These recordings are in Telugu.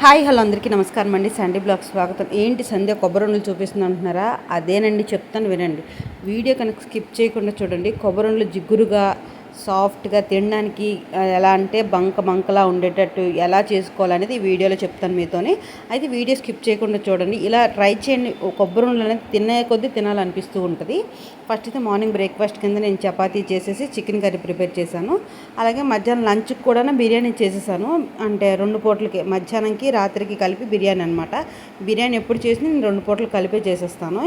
హాయ్ హలో అందరికీ నమస్కారం అండి. సండే బ్లాగ్ స్వాగతం. ఏంటి సంధ్య కొబ్బరి చూపిస్తుంది అంటున్నారా? అదేనండి చెప్తాను వినండి. వీడియో కనుక స్కిప్ చేయకుండా చూడండి. కొబ్బరి జిగురుగా సాఫ్ట్గా తినడానికి ఎలా అంటే బంక బంకలా ఉండేటట్టు ఎలా చేసుకోవాలనేది ఈ వీడియోలో చెప్తాను మీతోని. అయితే వీడియో స్కిప్ చేయకుండా చూడండి. ఇలా ట్రై చేయండి. కొబ్బరి ఉండలు అనేది తినే కొద్దీ తినాలనిపిస్తూ ఉంటుంది. ఫస్ట్ అయితే మార్నింగ్ బ్రేక్ఫాస్ట్ కింద నేను చపాతీ చేసేసి చికెన్ కర్రీ ప్రిపేర్ చేశాను. అలాగే మధ్యాహ్నం లంచ్కి కూడా బిర్యానీ చేసేసాను. అంటే రెండు పూటలకి మధ్యాహ్నంకి రాత్రికి కలిపి బిర్యానీ అనమాట బిర్యానీ ఎప్పుడు చేసినా నేను రెండు పూటలు కలిపే చేసేస్తాను.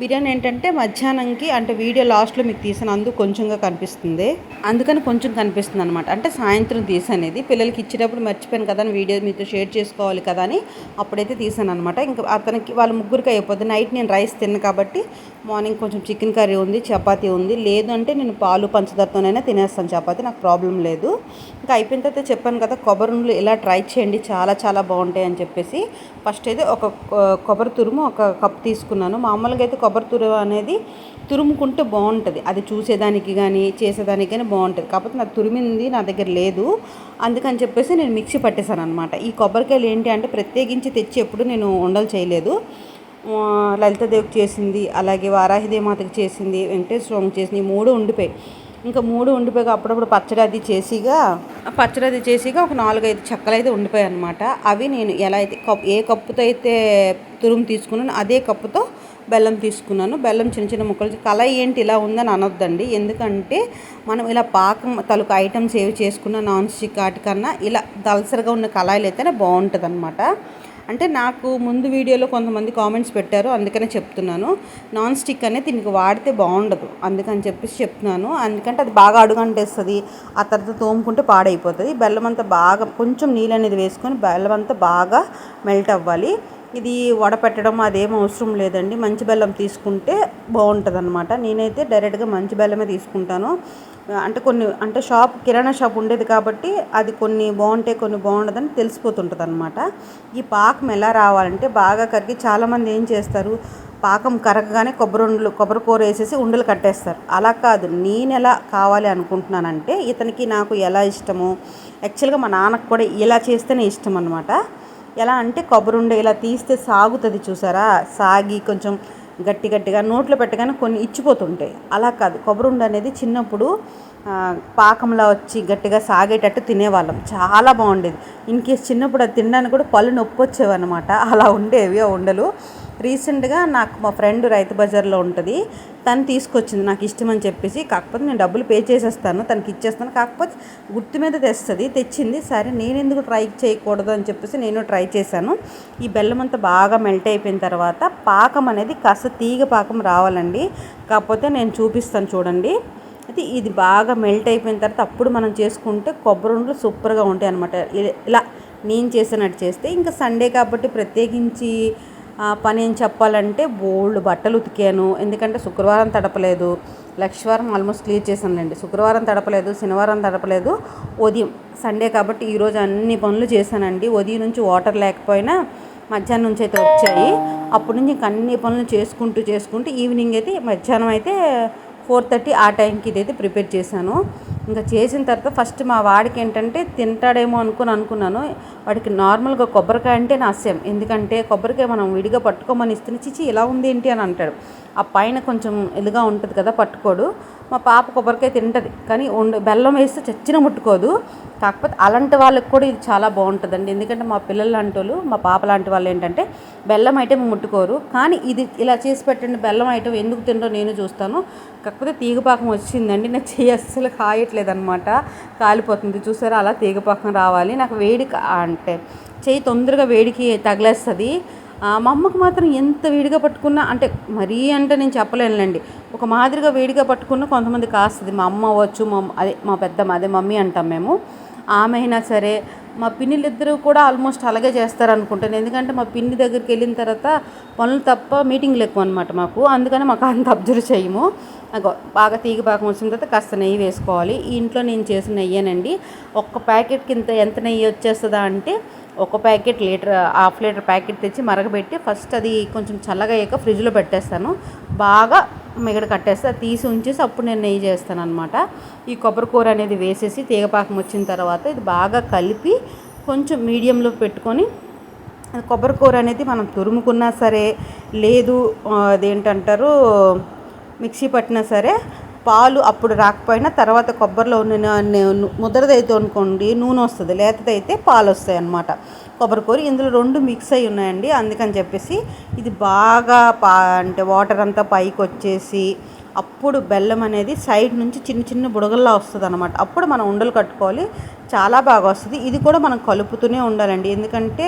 బిర్యానీ ఏంటంటే మధ్యాహ్నంకి అంటే వీడియో లాస్ట్లో మీకు తీసినందుకు కొంచెంగా కనిపిస్తుంది. అందుకని కొంచెం కనిపిస్తుంది అనమాట అంటే సాయంత్రం తీసానేది పిల్లలకి ఇచ్చేటప్పుడు మర్చిపోయాను కదా అని వీడియో మీతో షేర్ చేసుకోవాలి కదా అని అప్పుడైతే తీసాను అనమాట ఇంకా అతనికి వాళ్ళ ముగ్గురికి అయిపోద్ది. నైట్ నేను రైస్ తిన్నాను కాబట్టి మార్నింగ్ కొంచెం చికెన్ కర్రీ ఉంది చపాతీ ఉంది. లేదు అంటే నేను పాలు పంచదారతోనైనా తినేస్తాను. చపాతీ నాకు ప్రాబ్లం లేదు. ఇంకా అయిపోయిన తర్వాత చెప్పాను కదా కొబ్బరి నూనెలు ఇలా ట్రై చేయండి. చాలా చాలా బాగుంటాయి అని చెప్పేసి ఫస్ట్ అయితే ఒక కొబ్బరి తురుము ఒక కప్ తీసుకున్నాను. మామూలుగా అయితే కొబ్బరి తురుము అనేది తురుముకుంటే బాగుంటుంది. అది చూసేదానికి కానీ చేసేదానికి కానీ బాగుంటుంది. కాకపోతే నాకు తురిమింది నా దగ్గర లేదు. అందుకని చెప్పేసి నేను మిక్సీ పట్టేశాను అనమాట ఈ కొబ్బరికాయలు ఏంటి అంటే ప్రత్యేకించి తెచ్చి ఎప్పుడు నేను ఉండలు చేయలేదు. లలితాదేవికి చేసింది అలాగే వారాహిదేమాతకి చేసింది వెంకటేశ్వరకి చేసింది ఈ మూడు ఉండిపోయి ఇంకా మూడు ఉండిపోయి అప్పుడప్పుడు పచ్చడి అది చేసిగా ఆ పచ్చడి అది చేసిగా ఒక నాలుగైదు చెక్కలు అయితే ఉండిపోయాయి అనమాట అవి నేను ఎలా అయితే కప్ ఏ కప్పుతో అయితే తురుము తీసుకున్నాను అదే కప్పుతో బెల్లం తీసుకున్నాను. బెల్లం చిన్న చిన్న ముక్కలు కళాయి ఏంటి ఇలా ఉందని అనొద్దండి. ఎందుకంటే మనం ఇలా పాకం తలుకు ఐటమ్స్ ఏవి చేసుకున్న నాన్ స్టిక్ వాటికన్నా ఇలా దలసరిగా ఉన్న కళాయిలు అయితేనే బాగుంటుంది అనమాట అంటే నాకు ముందు వీడియోలో కొంతమంది కామెంట్స్ పెట్టారు అందుకనే చెప్తున్నాను. నాన్ స్టిక్ అనేది దీనికి వాడితే బాగుండదు అందుకని చెప్పేసి చెప్తున్నాను. అందుకంటే అది బాగా అడుగంటేస్తుంది ఆ తర్వాత తోముకుంటే పాడైపోతుంది. బెల్లం అంతా బాగా కొంచెం నీళ్ళు అనేది వేసుకొని బెల్లం అంతా బాగా మెల్ట్ అవ్వాలి. ఇది వడపెట్టడం అదేం అవసరం లేదండి. మంచి బెల్లం తీసుకుంటే బాగుంటుంది అనమాట నేనైతే డైరెక్ట్గా మంచి బెల్లమే తీసుకుంటాను. అంటే కొన్ని అంటే షాప్ కిరాణా షాప్ ఉండేది కాబట్టి అది కొన్ని బాగుంటాయి కొన్ని బాగుండదని తెలిసిపోతుంటుంది అనమాట ఈ పాకం ఎలా రావాలంటే బాగా కరిగి చాలామంది ఏం చేస్తారు? పాకం కరగగానే కొబ్బరి ఉండలు కొబ్బరి కూర వేసేసి ఉండలు కట్టేస్తారు. అలా కాదు. నేను ఎలా కావాలి అనుకుంటున్నానంటే ఇతనికి నాకు ఎలా ఇష్టమో యాక్చువల్గా మా నాన్నకు కూడా ఇలా చేస్తేనే ఇష్టం అనమాట ఎలా అంటే కొబ్బరి ఉండే ఇలా తీస్తే సాగుతుంది చూసారా? సాగి కొంచెం గట్టి గట్టిగా నోట్లో పెట్టగానే కొన్ని ఇచ్చిపోతుంటాయి. అలా కాదు. కొబ్బరి ఉండ అనేది చిన్నప్పుడు పాకంలా వచ్చి గట్టిగా సాగేటట్టు తినేవాళ్ళం. చాలా బాగుండేది. ఇన్ కేస్ చిన్నప్పుడు అది తినడానికి కూడా పళ్ళు నొప్పి వచ్చేవన్నమాట. అలా ఉండేవి ఆ ఉండలు. రీసెంట్గా నాకు మా ఫ్రెండ్ రైతు బజార్లో ఉంటుంది. తను తీసుకొచ్చింది నాకు ఇష్టం అని చెప్పేసి. కాకపోతే నేను డబ్బులు పే చేసేస్తాను. తనకి ఇచ్చేస్తాను. కాకపోతే గుర్తు మీద తెస్తుంది. తెచ్చింది. సరే నేను ఎందుకు ట్రై చేయకూడదు అని చెప్పేసి నేను ట్రై చేశాను. ఈ బెల్లం అంతా బాగా మెల్ట్ అయిపోయిన తర్వాత పాకం అనేది కాస్త తీగ పాకం రావాలండి. కాకపోతే నేను చూపిస్తాను చూడండి. అయితే ఇది బాగా మెల్ట్ అయిపోయిన తర్వాత అప్పుడు మనం చేసుకుంటే కొబ్బరి ఉండలు సూపర్గా ఉంటాయి అనమాట ఇలా నేను చేసినట్టు చేస్తే. ఇంకా సండే కాబట్టి ప్రత్యేకించి పని ఏం చెప్పాలంటే బోల్డ్ బట్టలు ఉతికాను. ఎందుకంటే శుక్రవారం తడపలేదు. లక్షవారం ఆల్మోస్ట్ క్లియర్ చేశానులేండి. శుక్రవారం తడపలేదు శనివారం తడపలేదు ఉదయం సండే కాబట్టి ఈరోజు అన్ని పనులు చేశానండి. ఉదయం నుంచి వాటర్ లేకపోయినా మధ్యాహ్నం నుంచి అయితే వచ్చాయి. అప్పటి నుంచి అన్ని పనులు చేసుకుంటూ చేసుకుంటూ ఈవినింగ్ అయితే మధ్యాహ్నం అయితే ఫోర్ థర్టీ ఆ టైంకి ఇదైతే ప్రిపేర్ చేశాను. ఇంకా చేసిన తర్వాత ఫస్ట్ మా వాడికి ఏంటంటే తింటాడేమో అనుకుని అనుకున్నాను. వాడికి నార్మల్గా కొబ్బరికాయ అంటే నాస్యం ఎందుకంటే కొబ్బరికాయ మనం విడిగా పట్టుకోమని ఇస్తున్న చిచి ఇలా ఉంది ఏంటి? అని అంటాడు. ఆ పైన కొంచెం ఇదిగా ఉంటుంది కదా పట్టుకోడు. మా పాప కొబ్బరికాయ తింటుంది. కానీ ఉండ బెల్లం వేస్తే చచ్చిన ముట్టుకోదు. కాకపోతే అలాంటి వాళ్ళకి కూడా ఇది చాలా బాగుంటుందండి. ఎందుకంటే మా పిల్లలు లాంటి వాళ్ళు మా పాప లాంటి వాళ్ళు ఏంటంటే బెల్లం ఐటెం ముట్టుకోరు. కానీ ఇది ఇలా చేసి పెట్టండి బెల్లం ఐటెం ఎందుకు తింటో నేను చూస్తాను. కాకపోతే తీగపాకం వచ్చిందండి. నా చెయ్యి అస్సలు కాయట్లేదు అనమాట కాలిపోతుంది. చూసారా? అలా తీగపాకం రావాలి. నాకు వేడి అంటే చెయ్యి తొందరగా వేడికి తగిలేస్తుంది. మా అమ్మకు మాత్రం ఎంత వేడిగా పట్టుకున్నా అంటే మరీ అంటే నేను చెప్పలేనులేండి. ఒక మాదిరిగా వేడిగా పట్టుకున్నా కొంతమంది కాస్తుంది. మా అమ్మ అవ్వచ్చు మా అదే మా పెద్దమ్మ అదే మమ్మీ అంటాం మేము. ఆమె అయినా సరే మా పిన్నిలు ఇద్దరు కూడా ఆల్మోస్ట్ అలాగే చేస్తారు అనుకుంటాను ఎందుకంటే మా పిన్ని దగ్గరికి వెళ్ళిన తర్వాత పనులు తప్ప మీటింగ్లు ఎక్కువ అనమాట మాకు. అందుకని మాకు అంత అబ్జర్వ్ చేయము. అగో బాగా తీగ పాకం వచ్చిన తర్వాత కాస్త నెయ్యి వేసుకోవాలి. ఈ ఇంట్లో నేను చేసిన నెయ్యేనండి. ఒక్క ప్యాకెట్ కింద ఎంత నెయ్యి వచ్చేస్తుందా అంటే ఒక packet litre half litre packet తెచ్చి మరగబెట్టి ఫస్ట్ అది కొంచెం చల్లగా అయ్యాక ఫ్రిడ్జ్లో పెట్టేస్తాను. బాగా మిగడ కట్టేస్తే తీసి ఉంచేసి అప్పుడు నేను నెయ్యి చేస్తాను అనమాట ఈ కొబ్బరి కూర అనేది వేసేసి తీగపాకం వచ్చిన తర్వాత ఇది బాగా కలిపి కొంచెం మీడియంలో పెట్టుకొని కొబ్బరి కూర అనేది మనం తురుముకున్నా సరే లేదు అదేంటంటారు మిక్సీ పట్టినా సరే పాలు అప్పుడు రాకపోయినా తర్వాత కొబ్బరిలో ఉన్న ముద్రదైతే అనుకోండి నూనె వస్తుంది లేతదైతే పాలు వస్తాయి అన్నమాట. కొబ్బరి కూర ఇందులో రెండు మిక్స్ అయి ఉన్నాయండి అందుకని చెప్పేసి ఇది బాగా పా అంటే వాటర్ అంతా పైకి వచ్చేసి అప్పుడు బెల్లం అనేది సైడ్ నుంచి చిన్న చిన్న బుడగల్లా వస్తుంది అనమాట అప్పుడు మనం ఉండలు కట్టుకోవాలి చాలా బాగా వస్తుంది. ఇది కూడా మనం కలుపుతూనే ఉండాలండి. ఎందుకంటే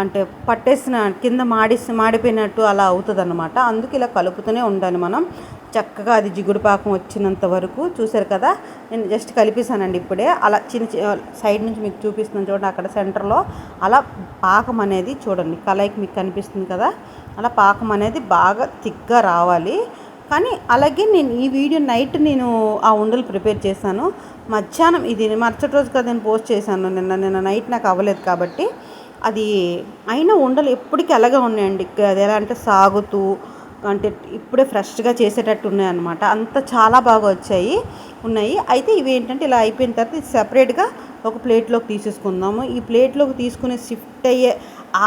అంటే పట్టేసిన కింద మాడిసి మాడిపోయినట్టు అలా అవుతుంది అనమాట అందుకు ఇలా కలుపుతూనే ఉండాలి మనం. చక్కగా అది జిగుడు పాకం వచ్చినంత వరకు చూసారు కదా? నేను జస్ట్ కలిపేసానండి ఇప్పుడే. అలా చిన్న సైడ్ నుంచి మీకు చూపిస్తున్నాను చూడండి అక్కడ సెంటర్లో. అలా పాకం అనేది చూడండి కలయికి మీకు కనిపిస్తుంది కదా? అలా పాకం అనేది బాగా థిక్గా రావాలి. కానీ అలాగే నేను ఈ వీడియో నైట్ నేను ఆ ఉండలు ప్రిపేర్ చేశాను. మధ్యాహ్నం ఇది మరుసటి రోజు కదా నేను పోస్ట్ చేశాను. నిన్న నిన్న నైట్ నాకు అవ్వలేదు కాబట్టి. అది అయినా ఉండలు ఎప్పటికీ అలాగే ఉన్నాయండి. అది ఎలా అంటే సాగుతూ అంటే ఇప్పుడే ఫ్రెష్గా చేసేటట్టు ఉన్నాయన్నమాట. అంత చాలా బాగా వచ్చాయి ఉన్నాయి. అయితే ఇవి ఏంటంటే ఇలా అయిపోయిన తర్వాత ఇది సెపరేట్గా ఒక ప్లేట్లోకి తీసేసుకుందాము. ఈ ప్లేట్లోకి తీసుకుని షిఫ్ట్ అయ్యే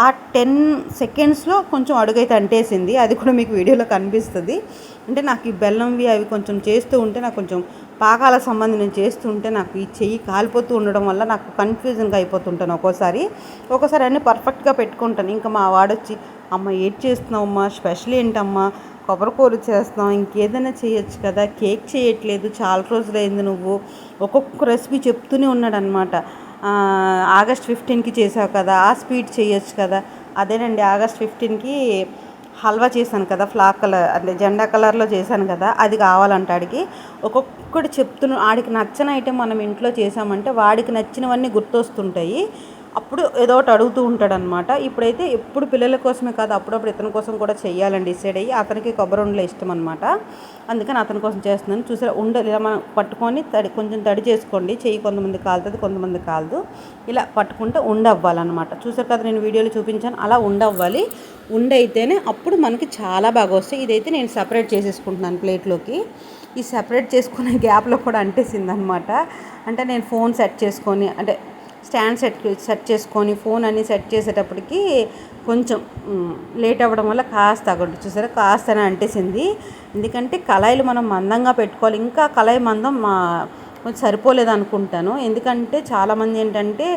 ఆ టెన్ సెకండ్స్లో కొంచెం అడుగైతే అంటేసింది. అది కూడా మీకు వీడియోలో కనిపిస్తుంది. అంటే నాకు ఈ బెల్లంవి అవి కొంచెం చేస్తూ ఉంటే నాకు కొంచెం పాకాల సంబంధం నేను చేస్తూ ఉంటే నాకు ఈ చెయ్యి కాలిపోతూ ఉండడం వల్ల నాకు కన్ఫ్యూజన్గా అయిపోతుంటాను ఒక్కోసారి. ఒక్కోసారి అన్నీ పర్ఫెక్ట్గా పెట్టుకుంటాను. ఇంకా మా వాడొచ్చి అమ్మ ఏది చేస్తున్నావమ్మా? స్పెషల్ ఏంటమ్మా? కొబ్బరికూర చేస్తున్నావు? ఇంకేదైనా చేయొచ్చు కదా? కేక్ చేయట్లేదు. చాలా రోజులైంది నువ్వు. ఒక్కొక్క రెసిపీ చెప్తూనే ఉన్నాడు అనమాట ఆగస్ట్ ఫిఫ్టీన్కి చేసావు కదా? ఆ స్వీట్ చేయొచ్చు కదా? అదేనండి ఆగస్ట్ ఫిఫ్టీన్కి హల్వా చేశాను కదా ఫ్లాక్ కలర్ అంటే జెండా కలర్లో చేశాను కదా అది కావాలంట ఆడికి. ఒక్కొక్కటి చెప్తున్న ఆడికి నచ్చని ఐటెం మనం ఇంట్లో చేసామంటే వాడికి నచ్చినవన్నీ గుర్తొస్తుంటాయి. అప్పుడు ఏదో ఒకటి అడుగుతూ ఉంటాడనమాట. ఇప్పుడైతే ఎప్పుడు పిల్లల కోసమే కాదు అప్పుడప్పుడు ఇతని కోసం కూడా చేయాలని డిసైడ్ అయ్యి అతనికి కొబ్బరి ఉండలు ఇష్టం అనమాట అందుకని అతని కోసం చేస్తున్నాను. చూసారా ఉండలు ఇలా మనం పట్టుకొని తడి కొంచెం తడి చేసుకోండి. చెయ్యి కొంతమంది కాలుతుంది కొంతమంది కాలదు. ఇలా పట్టుకుంటే ఉండ అవ్వాలన్నమాట చూసారు కదా నేను వీడియోలో చూపించాను. అలా ఉండవ్వాలి. ఉండైతేనే అయితేనే అప్పుడు మనకి చాలా బాగా వస్తాయి. ఇదైతే నేను సపరేట్ చేసేసుకుంటున్నాను ప్లేట్లోకి. ఈ సపరేట్ చేసుకునే గ్యాప్లో కూడా అంటేసింది అనమాట అంటే నేను ఫోన్ సెట్ చేసుకొని అంటే స్టాండ్ సెట్ సెట్ చేసుకొని ఫోన్ అన్ని సెట్ చేసేటప్పటికి కొంచెం లేట్ అవ్వడం వల్ల కాస్త అగొట్టు చూసారా? కాస్త అని అంటేసింది. ఎందుకంటే కళాయిలు మనం మందంగా పెట్టుకోవాలి. ఇంకా కళాయి మందం మా కొంచెం సరిపోలేదు అనుకుంటాను ఎందుకంటే చాలామంది ఏంటంటే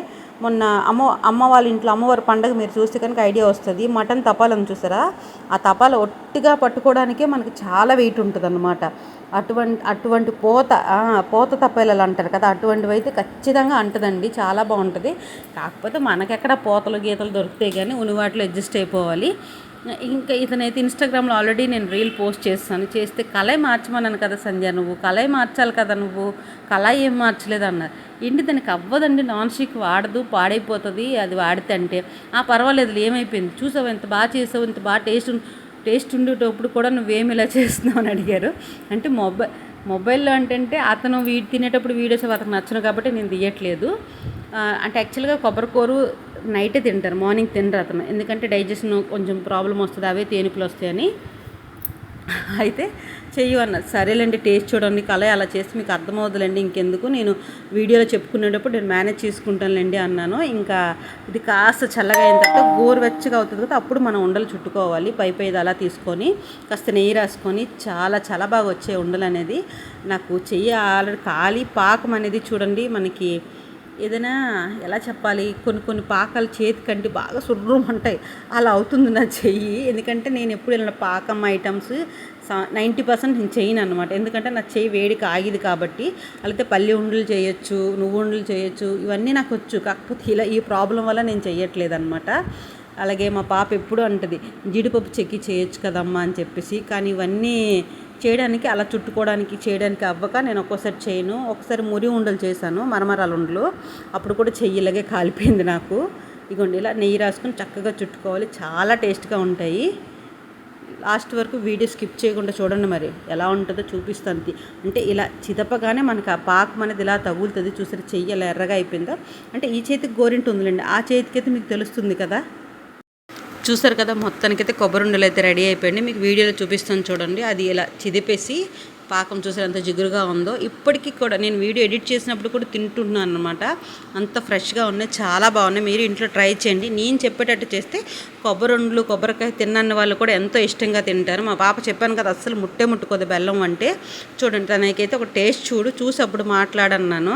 మొన్న అమ్మ అమ్మ వాళ్ళ ఇంట్లో అమ్మవారి పండగ మీరు చూస్తే కనుక ఐడియా వస్తుంది. మటన్ తపాలని చూసారా? ఆ తపాల ఒట్టిగా పట్టుకోవడానికే మనకి చాలా వెయిట్ ఉంటుంది అనమాట అటువంటి అటువంటి పోత పోత తప్పేలలు అంటారు కదా అటువంటివి అయితే ఖచ్చితంగా అంటదండి. చాలా బాగుంటుంది. కాకపోతే మనకెక్కడ పోతలు గీతలు దొరుకుతాయి కానీ ఉనివాటిలో అడ్జస్ట్ అయిపోవాలి. ఇంకా ఇతనైతే ఇన్స్టాగ్రామ్లో ఆల్రెడీ నేను రీల్ పోస్ట్ చేస్తాను. చేస్తే కళ మార్చమన్నాను కదా సంధ్య నువ్వు. కళ మార్చాలి కదా నువ్వు. కళ ఏం మార్చలేదు అన్నారు. ఏంటి దానికి అవ్వదండి? నాన్ స్టిక్ వాడదు పాడైపోతుంది అది వాడితే అంటే. ఆ పర్వాలేదు ఏమైపోయింది? చూసావు ఎంత బాగా చేసావు ఇంత బాగా టేస్ట్ టేస్ట్ ఉండేటప్పుడు కూడా నువ్వేమి ఇలా చేస్తున్నావు అని అడిగారు. అంటే మొబైల్ మొబైల్లో అంటే అతను వీడి తినేటప్పుడు వీడియోస్ అతను నచ్చను కాబట్టి నేను తీయట్లేదు. అంటే యాక్చువల్గా కొబ్బరికూరు నైటే తింటారు. మార్నింగ్ తినరు అతను. ఎందుకంటే డైజెషన్ కొంచెం ప్రాబ్లం వస్తుంది అవే తేనుపులు వస్తాయని అయితే చెయ్యి అన్నారు సరేలేండి టేస్ట్ చూడండి కళ అలా చేస్తే మీకు అర్థమవుతుందండి ఇంకెందుకు? నేను వీడియోలో చెప్పుకునేటప్పుడు నేను మేనేజ్ చేసుకుంటానులేండి అన్నాను. ఇంకా ఇది కాస్త చల్లగా అయిన తర్వాత గోరువెచ్చగా అవుతుంది కదా అప్పుడు మనం ఉండలు చుట్టుకోవాలి. పై పై అలా తీసుకొని కాస్త నెయ్యి రాసుకొని చాలా చాలా బాగా వచ్చే ఉండలు అనేది నాకు చెయ్యి ఆల్రెడీ కాలి పాకం అనేది చూడండి మనకి ఏదైనా ఎలా చెప్పాలి? కొన్ని కొన్ని పాకాలు చేతి కంటి బాగా సుర్రమంటాయి అలా అవుతుంది నా చెయ్యి. ఎందుకంటే నేను ఎప్పుడు వెళ్ళిన పాకం ఐటమ్స్ నైంటీ పర్సెంట్ నేను చేయను అనమాట ఎందుకంటే నా చెయ్యి వేడికి ఆగిది కాబట్టి. అయితే పల్లి ఉండలు చేయొచ్చు నువ్వు ఉండలు చేయొచ్చు ఇవన్నీ నాకు వచ్చు. కాకపోతే ఇలా ఈ ప్రాబ్లం వల్ల నేను చేయట్లేదు అనమాట అలాగే మా పాప ఎప్పుడు అంటది జీడిపప్పు చెక్కి చేయొచ్చు కదమ్మా అని చెప్పేసి. కానీ ఇవన్నీ చేయడానికి అలా చుట్టుకోవడానికి చేయడానికి అవ్వక నేను ఒక్కోసారి చేయను. ఒకసారి మురి ఉండలు చేశాను మరమరాలు ఉండలు. అప్పుడు కూడా చెయ్యి ఇలాగే కాలిపోయింది నాకు. ఇగోండి ఇలా నెయ్యి రాసుకొని చక్కగా చుట్టుకోవాలి. చాలా టేస్ట్గా ఉంటాయి. లాస్ట్ వరకు వీడియో స్కిప్ చేయకుండా చూడండి మరి ఎలా ఉంటుందో చూపిస్తుంది అంటే ఇలా చితపగానే మనకు ఆ పాకం అనేది ఇలా తగులుతుంది. చూసారు చెయ్యి ఇలా ఎర్రగా అయిపోయిందో? అంటే ఈ చేతికి గోరింటి ఉందిలేండి. ఆ చేతికైతే మీకు తెలుస్తుంది కదా చూసారు కదా మొత్తానికైతే కొబ్బరి ఉండలు అయితే రెడీ అయిపోయింది. మీకు వీడియోలో చూపిస్తాను చూడండి అది ఇలా చిదిపేసి పాకం చూసారు ఎంత జిగురుగా ఉందో ఇప్పటికీ కూడా నేను వీడియో ఎడిట్ చేసినప్పుడు కూడా తింటున్నాను అనమాట అంత ఫ్రెష్గా ఉన్నాయి చాలా బాగున్నాయి. మీరు ఇంట్లో ట్రై చేయండి. నేను చెప్పేటట్టు చేస్తే కొబ్బరి ఉండలు కొబ్బరికాయ తిన్నన్న వాళ్ళు కూడా ఎంతో ఇష్టంగా తింటారు. మా పాప చెప్పాను కదా అస్సలు ముట్టే ముట్టుకోదు బెల్లం అంటే. చూడండి తనకైతే ఒక టేస్ట్ చూడు. చూసి అప్పుడు మాట్లాడన్నాను.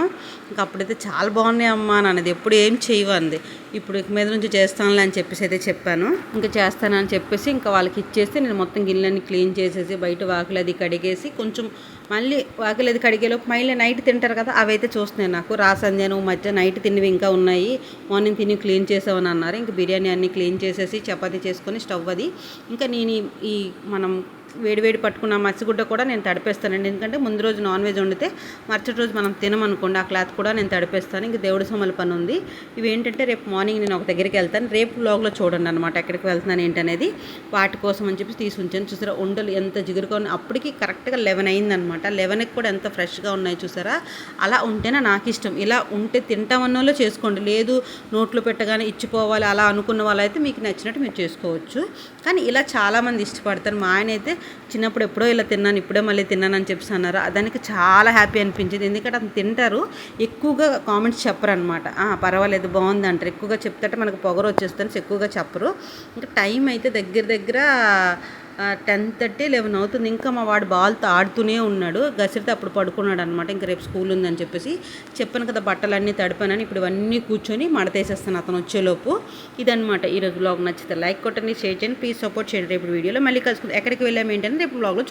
ఇంకా అప్పుడైతే చాలా బాగున్నాయి అమ్మా నాన్నది. అన్నది ఎప్పుడు ఏం చేయవంది ఇప్పుడు ఇక మీద నుంచి చేస్తానులే అని చెప్పేసి అయితే చెప్పాను. ఇంకా చేస్తానని చెప్పేసి ఇంకా వాళ్ళకి ఇచ్చేస్తే నేను మొత్తం గిన్నెని క్లీన్ చేసేసి బయట వాకిలి అది కడిగేసి కొంచెం మళ్ళీ వాకిలేదు కడిగేలో కడిగేలోపు మళ్ళీ నైట్ తింటారు కదా అవి అయితే చూస్తున్నాయి నాకు. రాసంధ్యను మధ్య నైట్ తిన్నవి ఇంకా ఉన్నాయి. మార్నింగ్ తిని క్లీన్ చేసామని అన్నారు. ఇంకా బిర్యానీ అన్నీ క్లీన్ చేసేసి చపాతీ చేసుకొని స్టవ్ అది. ఇంకా నేను ఈ మనం వేడివేడి పట్టుకున్న మసిగుడ్డ కూడా నేను తడిపేస్తానండి. ఎందుకంటే ముందు రోజు నాన్ వెజ్ వండితే మరుసటి రోజు మనం తినమనుకోండి ఆ క్లాత్ కూడా నేను తడిపేస్తాను. ఇంక దేవుడి సొమ్మల పని ఉంది. ఇవి ఏంటంటే రేపు మార్నింగ్ నేను ఒక దగ్గరికి వెళ్తాను. రేపు బ్లాగ్లో చూడండి అనమాట ఎక్కడికి వెళ్తున్నాను ఏంటనేది. వాటి కోసం అని చెప్పి తీసి ఉంచాను చూసారా ఉండలు ఎంత జిగురుగా ఉన్నాయి. అప్పటికి కరెక్ట్గా లెవెన్ అయిందనమాట లెవెన్కి కూడా ఎంత ఫ్రెష్గా ఉన్నాయి చూసారా? అలా ఉంటేనే నాకు ఇష్టం. ఇలా ఉంటే తింటామన్నోళ్ళు చేసుకోండి. లేదు నోట్లో పెట్టగానే ఇచ్చిపోవాలి అలా అనుకున్న వాళ్ళైతే మీకు నచ్చినట్టు మీరు చేసుకోవచ్చు. కానీ ఇలా చాలామంది ఇష్టపడతారు. మా ఆయన అయితే చిన్నప్పుడు ఎప్పుడో ఇలా తిన్నాను ఇప్పుడే మళ్ళీ తిన్నాను అని చెప్పేసి అన్నారు. దానికి చాలా హ్యాపీ అనిపించింది. ఎందుకంటే అతను తింటారు ఎక్కువగా కామెంట్స్ చెప్పరు అనమాట పర్వాలేదు బాగుంది అంటారు. ఎక్కువగా చెప్తే మనకు పొగరు వచ్చేస్తుంది ఎక్కువగా చెప్పరు. ఇంకా టైం అయితే దగ్గర దగ్గర టెన్ థర్టీ లెవెన్ అవుతుంది. ఇంకా మా వాడు బాల్తో ఆడుతూనే ఉన్నాడు. గసిరితే అప్పుడు పడుకున్నాడు అనమాట ఇంకా రేపు స్కూల్ ఉందని చెప్పేసి చెప్పాను కదా బట్టలన్నీ తడిపానని ఇప్పుడు ఇవన్నీ కూర్చొని మడతేసేస్తాను అతను వచ్చేలోపు. ఇదనమాట ఈరోజు బ్లాగ్ నచ్చితే లైక్ కొట్టండి షేర్ చేయండి. ప్లీజ్ సపోర్ట్ చేయండి. రేపు వీడియోలో మళ్ళీ కలుసుకుంది. ఎక్కడికి వెళ్ళాము ఏంటని రేపు బ్లాగ్లో